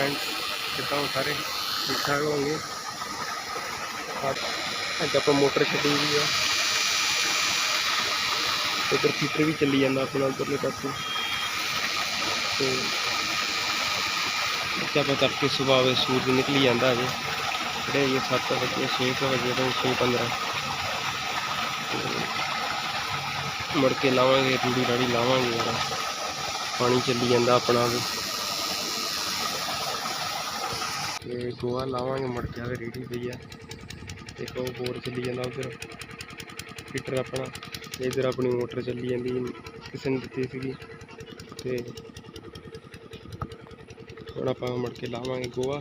Friends ਕਿੱਦਾਂ ਹੋ ਸਾਰੇ ਠੀਕ ਠਾਕ ਹੋਣਗੇ ਅੱਜ ਆਪਾਂ ਮੋਟਰ ਛੱਡੀ ਵੀ ਆ। ਉਧਰ ਫੀਟਰ ਵੀ ਚੱਲੀ ਜਾਂਦਾ ਆਪਣਾ ਉਧਰਲੇ ਪਾਸੇ। ਤੇ ਇੱਥੇ ਆਪਾਂ ਤੜਕੇ ਸੁਬਾਹ ਵੇ ਸੂਰਜ ਨਿਕਲੀ ਜਾਂਦਾ ਅਜੇ ਜਿਹੜੇ ਇਹ 7 ਵਜੇ 6 ਕੁ ਵਜੇ ਤੋਂ 6:15 ਮੁੜ ਕੇ ਲਾਵਾਂਗੇ ਰੂੜੀ ਰਾੜੀ ਲਾਵਾਂਗੇ ਯਾਰ ਪਾਣੀ ਚੱਲੀ ਜਾਂਦਾ ਆਪਣਾ ਵੀ। ਤੇ ਗੋਹਾ ਲਾਵਾਂਗੇ ਮੁੜ ਕੇ ਆਵੇ ਰੇੜੀ ਪਈ ਆ। ਤੇ ਇੱਕ ਉਹ ਬੋਰ ਚੱਲੀ ਜਾਂਦਾ ਉਧਰ, ਫਿਟਰ ਆਪਣਾ, ਤੇ ਇਧਰ ਆਪਣੀ ਮੋਟਰ ਚੱਲੀ ਜਾਂਦੀ, ਕਿਸੇ ਨੇ ਦਿੱਤੀ ਸੀਗੀ। ਤੇ ਹੁਣ ਆਪਾਂ ਮੁੜ ਕੇ ਲਾਵਾਂਗੇ ਗੋਹਾ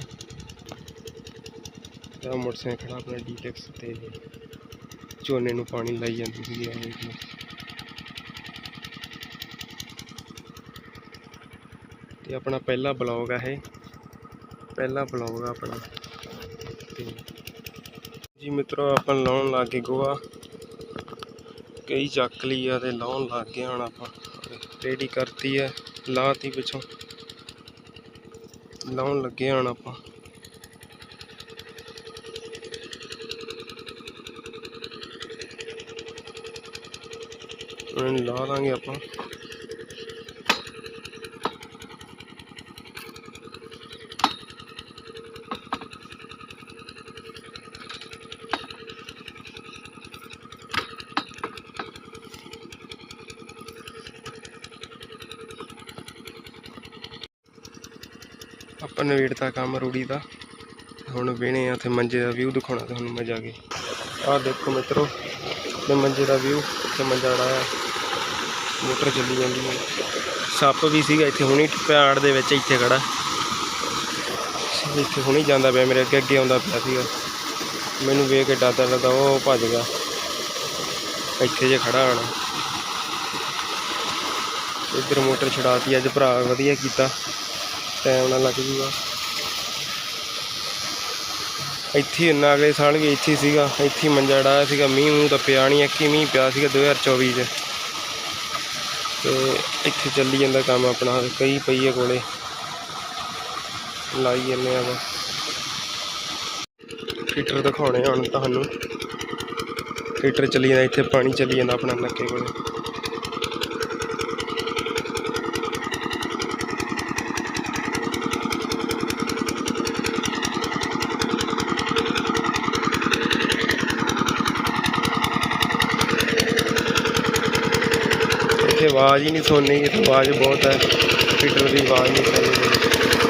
ਤੇ ਮੋਟਰਸਾਈਕਲ ਖੜਾ ਆਪਣਾ ਡੀਟੈਕਸ ਤੇ, ਝੋਨੇ ਨੂੰ ਪਾਣੀ ਲਾਈ ਜਾਂਦੀ ਸੀਗੀ ਆ ਵੇਖ ਲਓ ਤੇ ਆਪਣਾ ਪਹਿਲਾ ਬਲੌਗ ਆ ਇਹ। ਪਹਿਲਾ ਬਲੌਗ ਆ ਆਪਣਾ। ਤੇ ਜੀ ਮਿੱਤਰੋ, ਆਪਾਂ ਲਾਉਣ ਲੱਗ ਗਏ ਗੋਆ। ਕਈ ਚੱਕ ਲਈ ਆ ਤੇ ਲਾਉਣ ਲੱਗ ਗਏ ਹੁਣ ਆਪਾਂ। ਰੈਡੀ ਕਰਤੀ ਆ, ਲਾਤੀ ਪਿੱਛੋਂ। ਲਾਉਣ ਲੱਗੇ ਹੁਣ ਆਪਾਂ। ਲਾ ਲਾਂਗੇ ਆਪਾਂ। ਆਪਾਂ ਨਵੇੜਤਾ ਕੰਮ ਰੂੜੀ ਦਾ। ਹੁਣ ਵੇਣੇ ਆ ਤੇ ਮੰਜੇ ਦਾ ਵਿਊ ਦਿਖਾਉਣਾ ਤੁਹਾਨੂੰ ਮੈਂ ਜਾ ਕੇ। ਆਹ ਦੇਖੋ ਮਿੱਤਰੋ ਤੇ ਮੰਜੇ ਦਾ ਵਿਊ ਤੇ ਮੰਜਾ ਡਾਇਆ ਮੋਟਰ ਚੱਲੀ ਜਾਂਦੀ ਹੈ। ਸੱਪ ਵੀ ਸੀਗਾ ਇੱਥੇ, ਹੁਣੀ ਪਿਆੜ ਦੇ ਵਿੱਚ ਇੱਥੇ ਖੜਾ। ਇੱਥੇ, ਹੁਣੀ ਜਾਂਦਾ ਪਿਆ, ਮੇਰੇ ਅੱਗੇ ਅੱਗੇ ਆਉਂਦਾ ਪਿਆ ਸੀਗਾ। ਮੈਨੂੰ ਵੇਖ ਕੇ ਡਰਦਾ ਡਰਦਾ ਉਹ ਭੱਜ ਗਿਆ। ਇੱਥੇ ਜੇ ਖੜਾ ਹਣ। ਇੱਧਰ ਮੋਟਰ ਛਡਾਤੀ, ਅੱਜ ਭਰਾ ਵਧੀਆ ਕੀਤਾ। ਟਾਈਮ ਨਾਲ ਲੱਗ ਜੂਗਾ। ਇੱਥੇ ਹੀ ਇੰਨਾ ਅਗਲੇ ਸਾਲ ਵੀ ਇੱਥੇ ਹੀ ਸੀਗਾ। ਇੱਥੇ ਮੰਜਾ ਡਾਇਆ ਸੀਗਾ। ਮੀਂਹ ਮੂੰਹ ਤਾਂ ਪਿਆ ਨਹੀਂ ਇੱਕੀ ਮੀਂਹ ਪਿਆ ਸੀਗਾ 2024 'ਚ। ਤੇ ਇੱਥੇ ਚੱਲੀ ਜਾਂਦਾ ਕੰਮ ਆਪਣਾ ਕਈ ਪਈ ਕੋਲੇ। ਲਾਈ ਜਾਂਦੇ ਆ ਬਸ ਦਿਖਾਉਣੇ ਹੁਣ ਤੁਹਾਨੂੰ। ਫੀਟਰ ਚੱਲੀ ਜਾਂਦਾ, ਇੱਥੇ ਪਾਣੀ ਚੱਲੀ ਜਾਂਦਾ ਆਪਣਾ ਨੱਕੇ ਕੋਲੇ। ਆਵਾਜ਼ ਹੀ ਨਹੀਂ ਸੁਣਨੀ ਇਹ ਆਵਾਜ਼ ਬਹੁਤ ਹੈ ਫਿਲਟਰ ਦੀ ਆਵਾਜ਼ ਨਹੀਂ ਸੁਣਨੀ।